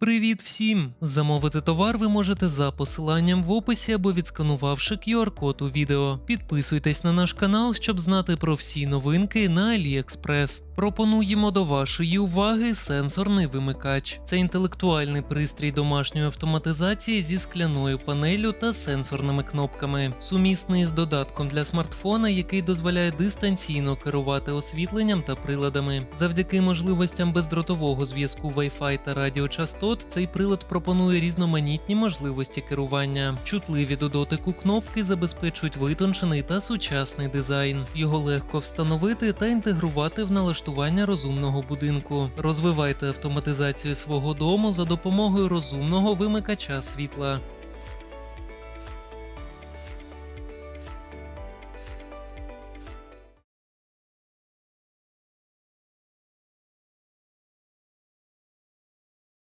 Привіт всім! Замовити товар ви можете за посиланням в описі або відсканувавши QR-код у відео. Підписуйтесь на наш канал, щоб знати про всі новинки на AliExpress. Пропонуємо до вашої уваги сенсорний вимикач. Це інтелектуальний пристрій домашньої автоматизації зі скляною панелю та сенсорними кнопками, сумісний з додатком для смартфона, який дозволяє дистанційно керувати освітленням та приладами. Завдяки можливостям бездротового зв'язку Wi-Fi та радіочастот цей прилад пропонує різноманітні можливості керування. Чутливі до дотику кнопки забезпечують витончений та сучасний дизайн. Його легко встановити та інтегрувати в налаштування розумного будинку. Розвивайте автоматизацію свого дому за допомогою розумного вимикача світла.